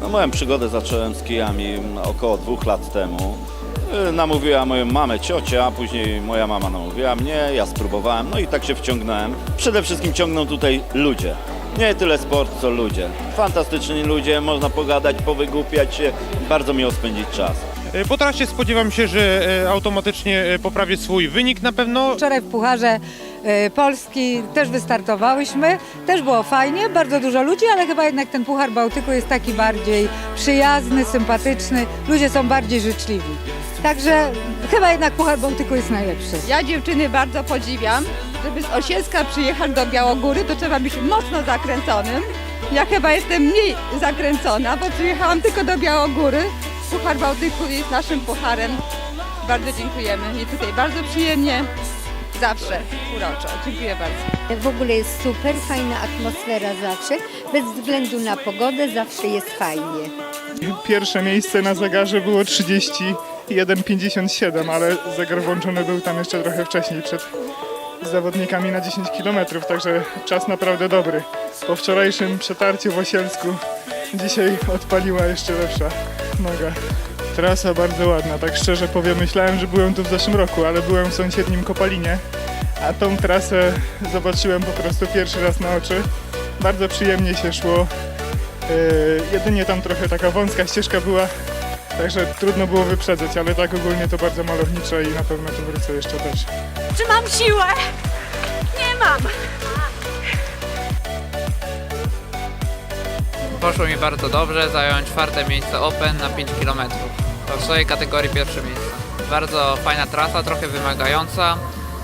No, moją przygodę zacząłem z kijami około dwóch lat temu. Y, Namówiła moją mamę ciocia, później moja mama namówiła mnie, ja spróbowałem, no i tak się wciągnąłem. Przede wszystkim ciągną tutaj ludzie. Nie tyle sport, co ludzie. Fantastyczni ludzie, można pogadać, powygłupiać się, bardzo miło spędzić czas. E, Po trasie spodziewam się, że e, automatycznie e, poprawię swój wynik na pewno. Wczoraj w Pucharze e, Polski też wystartowałyśmy. Też było fajnie, bardzo dużo ludzi, ale chyba jednak ten Puchar Bałtyku jest taki bardziej przyjazny, sympatyczny. Ludzie są bardziej życzliwi. Także chyba jednak Puchar Bałtyku jest najlepszy. Ja dziewczyny bardzo podziwiam. Żeby z Osielska przyjechać do Białogóry, to trzeba być mocno zakręconym. Ja chyba jestem mniej zakręcona, bo przyjechałam tylko do Białogóry. Puchar Bałtyku jest naszym pucharem. Bardzo dziękujemy i tutaj bardzo przyjemnie, zawsze uroczo. Dziękuję bardzo. W ogóle jest super, fajna atmosfera zawsze. Bez względu na pogodę zawsze jest fajnie. Pierwsze miejsce na zegarze było 31,57, ale zegar włączony był tam jeszcze trochę wcześniej przed zawodnikami na 10 km, także czas naprawdę dobry. Po wczorajszym przetarciu w Osielsku dzisiaj odpaliła jeszcze lepsza noga. Trasa bardzo ładna, tak szczerze powiem, myślałem, że byłem tu w zeszłym roku, ale byłem w sąsiednim Kopalinie, a tą trasę zobaczyłem po prostu pierwszy raz na oczy. Bardzo przyjemnie się szło. Yy, jedynie tam trochę taka wąska ścieżka była, także trudno było wyprzedzać, ale tak ogólnie to bardzo malowniczo i na pewno tu wrócę jeszcze też. Czy mam siłę? Nie mam. Poszło mi bardzo dobrze, zająłem czwarte miejsce Open na 5 km. To w swojej kategorii pierwsze miejsce. Bardzo fajna trasa, trochę wymagająca,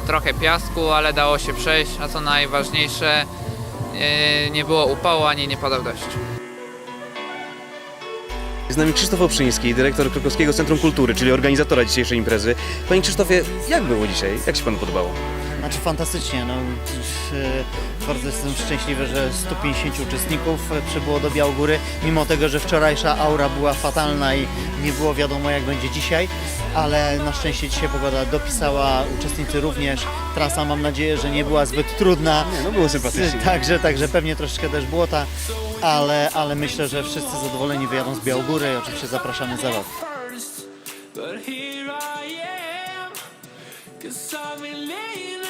trochę piasku, ale dało się przejść, a co najważniejsze, nie było upału ani nie padał deszcz. Z nami Krzysztof Oprzyński, dyrektor Krakowskiego Centrum Kultury, czyli organizatora dzisiejszej imprezy. Panie Krzysztofie, jak było dzisiaj? Jak się Panu podobało? Znaczy fantastycznie, no, e, bardzo jestem szczęśliwy, że 150 uczestników przybyło do Białogóry, mimo tego, że wczorajsza aura była fatalna i nie było wiadomo jak będzie dzisiaj, ale na szczęście dzisiaj pogoda dopisała, uczestnicy również, trasa mam nadzieję, że nie była zbyt trudna. Nie, no było sympatycznie. Także, także pewnie troszeczkę też błota, ale, ale myślę, że wszyscy zadowoleni wyjadą z Białogóry i oczywiście zapraszamy za rok. But here I am, cause I've been laying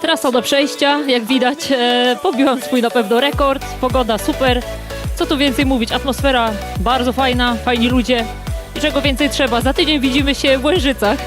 Trasa do przejścia, jak widać, e, pobiłam swój na pewno rekord. Pogoda super. Co tu więcej mówić? Atmosfera bardzo fajna, fajni ludzie. I czego więcej trzeba? Za tydzień widzimy się w Łyżycach.